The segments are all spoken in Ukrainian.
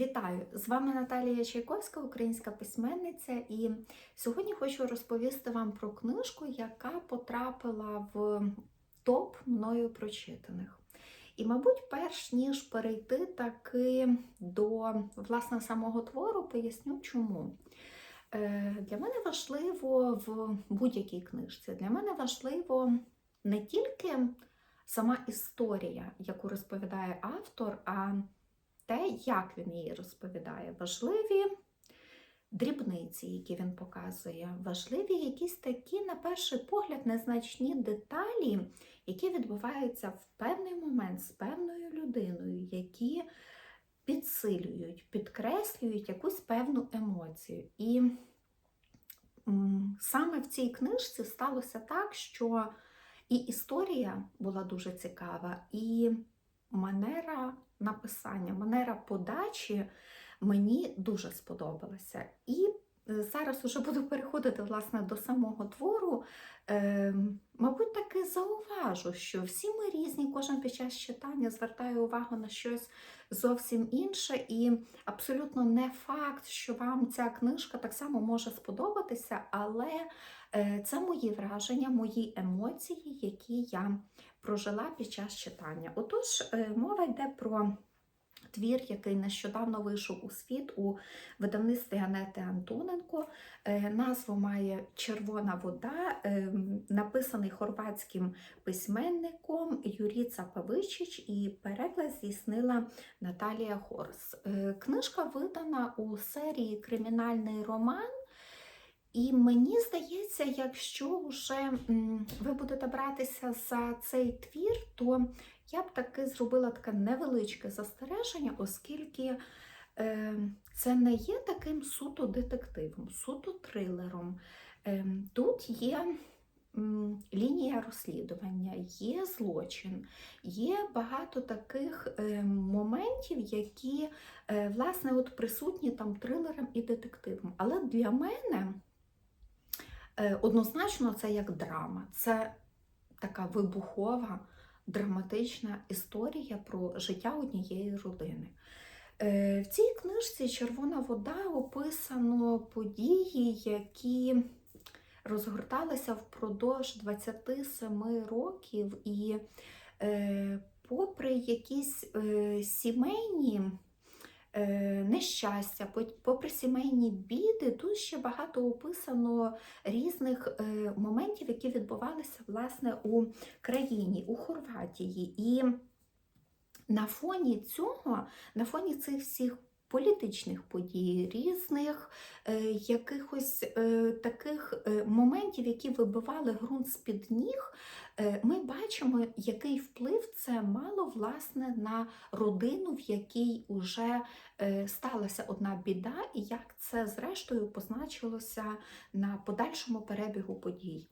Вітаю! З вами Наталія Чайковська, українська письменниця, і сьогодні хочу розповісти вам про книжку, яка потрапила в топ мною прочитаних. І, мабуть, перш ніж перейти таки до власне самого твору, поясню чому. Е, Для мене важливо в будь-якій книжці, для мене важливо не тільки сама історія, яку розповідає автор, а те, як він її розповідає, важливі дрібниці, які він показує, важливі якісь такі, на перший погляд, незначні деталі, які відбуваються в певний момент з певною людиною, які підсилюють, підкреслюють якусь певну емоцію. І саме в цій книжці сталося так, що і історія була дуже цікава, і манера написання, манера подачі мені дуже сподобалася. І зараз уже буду переходити власне до самого твору. Е, мабуть, таки зауважу, що всі ми різні, кожен під час читання звертає увагу на щось зовсім інше, і абсолютно не факт, що вам ця книжка так само може сподобатися, але е, це мої враження, мої емоції, які я прожила під час читання. Отож, е, мова йде про твір, який нещодавно вийшов у світ у видавництві Анети Антоненко. Е, Назву має Червона вода, е, написаний хорватським письменником Юріца Павичич і переклад здійснила Наталія Хорс. Е, Книжка видана у серії Кримінальний роман. І мені здається, якщо вже ви будете братися за цей твір, то я б таки зробила таке невеличке застереження, оскільки е, це не є таким суто детективом, суто трилером. Е, тут є лінія розслідування, є злочин, є багато таких е, моментів, які е, власне от присутні там трилером і детективом. Але для мене е, однозначно це як драма. Це така вибухова, драматична історія про життя однієї родини. Е, В цій книжці Червона вода описано події, які розгорталися впродовж 27 років, і е, попри якісь е, сімейні нещастя, попри сімейні біди, тут ще багато описано різних е, моментів, які відбувалися власне у країні, у Хорватії. І на фоні цього, на фоні цих всіх політичних подій, різних е, якихось е, таких е, моментів, які вибивали ґрунт з-під ніг, е, ми бачимо, який вплив це мало власне на родину, в якій уже е, сталася одна біда, і як це зрештою позначилося на подальшому перебігу подій.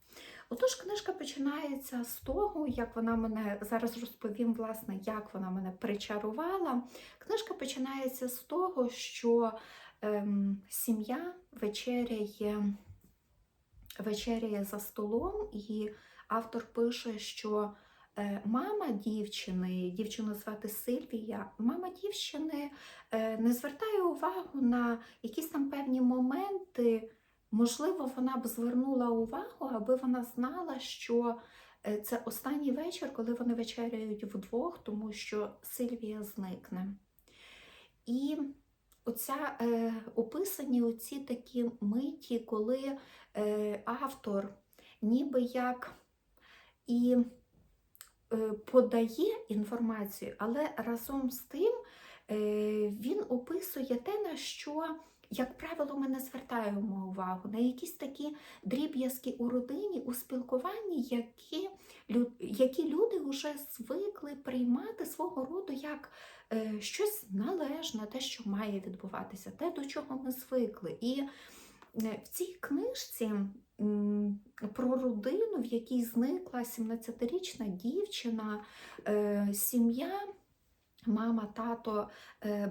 Отож, книжка починається з того, як вона мене зараз розповім, власне, як вона мене причарувала. Книжка починається з того, що ем, сім'я вечеряє, вечеряє за столом, і автор пише, що е, мама дівчини, дівчину звати Сильвія, мама дівчини е, не звертає увагу на якісь там певні моменти. Можливо, вона б звернула увагу, аби вона знала, що е, це останній вечір, коли вони вечеряють вдвох, тому що Сильвія зникне. І оця е, описані оці такі миті, коли е, автор ніби як і е, подає інформацію, але разом з тим е, він описує те, на що як правило, ми не звертаємо увагу на якісь такі дріб'язки у родині, у спілкуванні, які, які люди вже звикли приймати свого роду як е, щось належне, те, що має відбуватися, те, до чого ми звикли. І е, в цій книжці про родину, в якій зникла 17-річна дівчина, е, сім'я, мама, тато,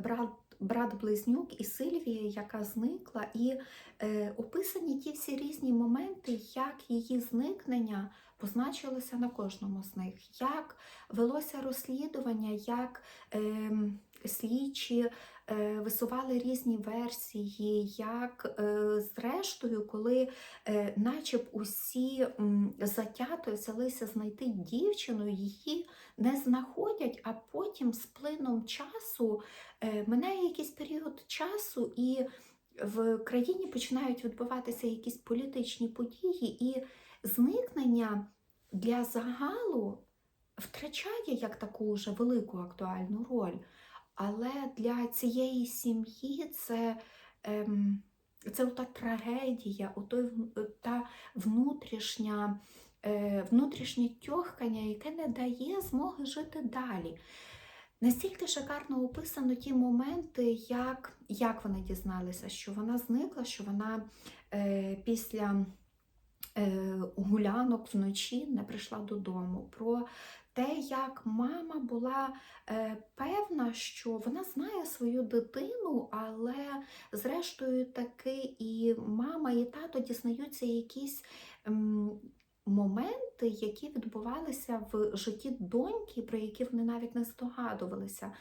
брат брат-близнюк і Сильвія, яка зникла, і е, описані ті всі різні моменти, як її зникнення позначилося на кожному з них, як велося розслідування, як е, слідчі е, висували різні версії, як е, зрештою, коли е, наче б усі затято взялися знайти дівчину, її не знаходять, а потім з плином часу минає якийсь період часу, і в країні починають відбуватися якісь політичні події, і зникнення для загалу втрачає як таку вже велику актуальну роль. Але для цієї сім'ї це, ем, це та трагедія, отой, в- та внутрішня, е, внутрішнє тьохкання, яке не дає змоги жити далі. Настільки шикарно описано ті моменти, як, як вони дізналися, що вона зникла, що вона е, після е, гулянок вночі не прийшла додому. Про те, як мама була е, певна, що вона знає свою дитину, але зрештою таки і мама, і тато дізнаються якісь. Моменти, які відбувалися в житті доньки, про які вони навіть не здогадувалися,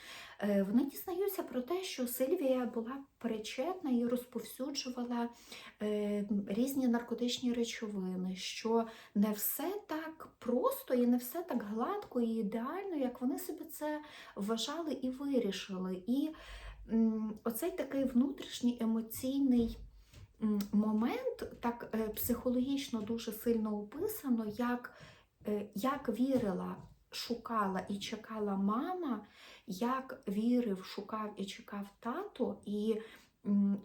Е, вони дізнаються про те, що Сильвія була причетна і розповсюджувала е, різні наркотичні речовини, що не все так просто і не все так гладко і ідеально, як вони собі це вважали і вирішили. І оцей такий внутрішній емоційний момент, так е, психологічно дуже сильно описано, як, е, як вірила, шукала і чекала мама, як вірив, шукав і чекав тато, і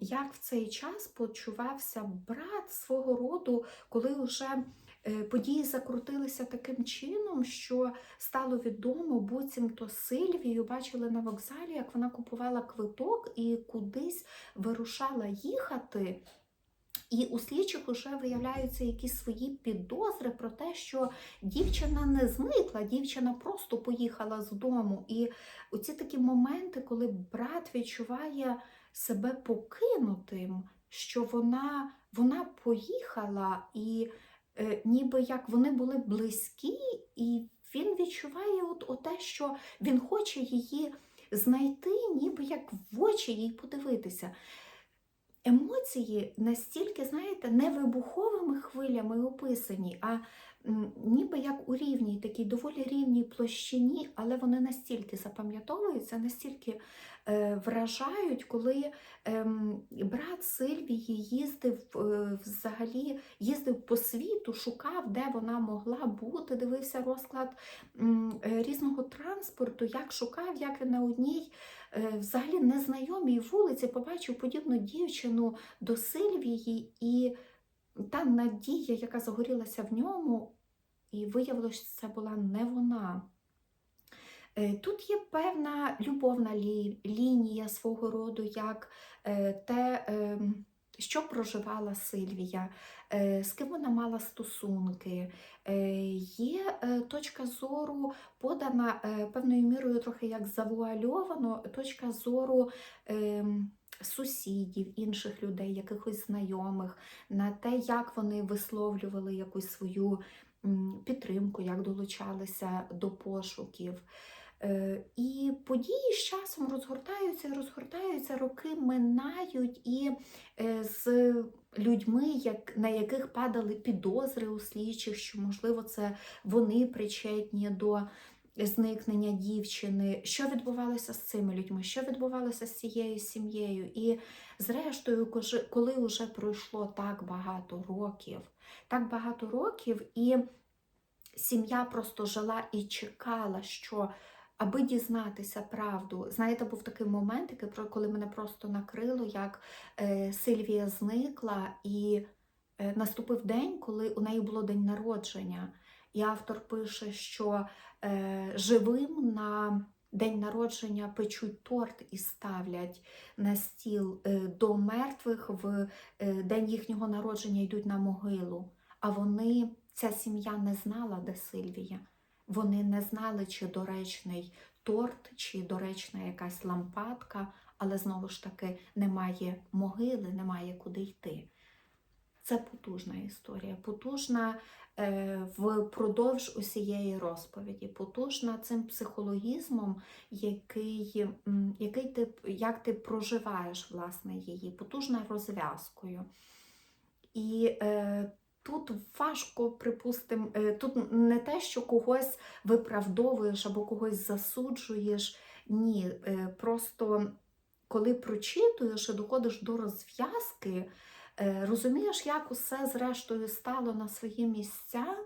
як в цей час почувався брат свого роду, коли вже е, події закрутилися таким чином, що стало відомо, буцімто Сильвію бачили на вокзалі, як вона купувала квиток і кудись вирушала їхати. І у слідчих вже виявляються якісь свої підозри про те, що дівчина не зникла, дівчина просто поїхала з дому. І оці такі моменти, коли брат відчуває себе покинутим, що вона, вона поїхала, і е, ніби як вони були близькі, і він відчуває от, от те, що він хоче її знайти, ніби як в очі їй подивитися. Емоції настільки, знаєте, не вибуховими хвилями описані, а ніби як у рівній, такій доволі рівній площині, але вони настільки запам'ятовуються, настільки е, вражають, коли ем, брат Сильвії їздив е, взагалі, їздив по світу, шукав, де вона могла бути, дивився розклад е, різного транспорту, як шукав, як на одній е, взагалі незнайомій вулиці побачив подібну дівчину до Сильвії, і та надія, яка загорілася в ньому, і виявилося, що це була не вона. Е, Тут є певна любовна лі- лінія свого роду, як е, те, ем, що проживала Сильвія, е, з ким вона мала стосунки. Є точка зору подана певною мірою трохи як завуальовано, точка зору ем, сусідів, інших людей, якихось знайомих, на те, як вони висловлювали якусь свою підтримку, як долучалися до пошуків. Е, І події з часом розгортаються, розгортаються, роки минають, і е, з людьми, як, на яких падали підозри у слідчих, що, можливо, це вони причетні до зникнення дівчини, що відбувалося з цими людьми, що відбувалося з цією сім'єю. І, зрештою, коли вже пройшло так багато років, так багато років, і сім'я просто жила і чекала, що аби дізнатися правду. Знаєте, був такий момент, який коли мене просто накрило, як е, Сильвія зникла, і е, наступив день, коли у неї було день народження. І автор пише, що е, живим на день народження печуть торт і ставлять на стіл е, до мертвих в е, день їхнього народження йдуть на могилу. А вони, ця сім'я не знала, де Сильвія. Вони не знали, чи доречний торт, чи доречна якась лампадка, але знову ж таки немає могили, немає куди йти. Це потужна історія, потужна е, впродовж усієї розповіді, потужна цим психологізмом, який, який ти, як ти проживаєш власне її, потужна розв'язкою. І е, тут важко, припустимо, е, тут не те, що когось виправдовуєш або когось засуджуєш. Ні, е, просто коли прочитуєш і доходиш до розв'язки, розумієш, як усе зрештою стало на свої місця.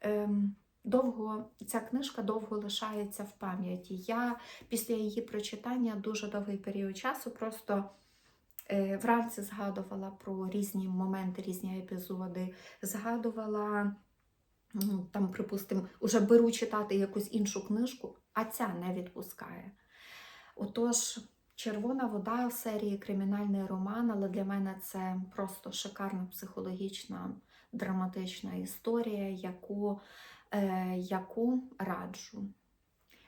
ем, Довго ця книжка довго лишається в пам'яті. Я після її прочитання дуже довгий період часу просто е, вранці згадувала про різні моменти, різні епізоди, згадувала ну, там, припустимо, уже беру читати якусь іншу книжку, а ця не відпускає. Отож, Червона вода серії кримінальний роман, але для мене це просто шикарна психологічна, драматична історія, яку, е, яку раджу.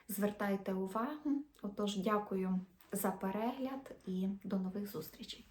Звертайте увагу. Отож, дякую за перегляд і до нових зустрічей.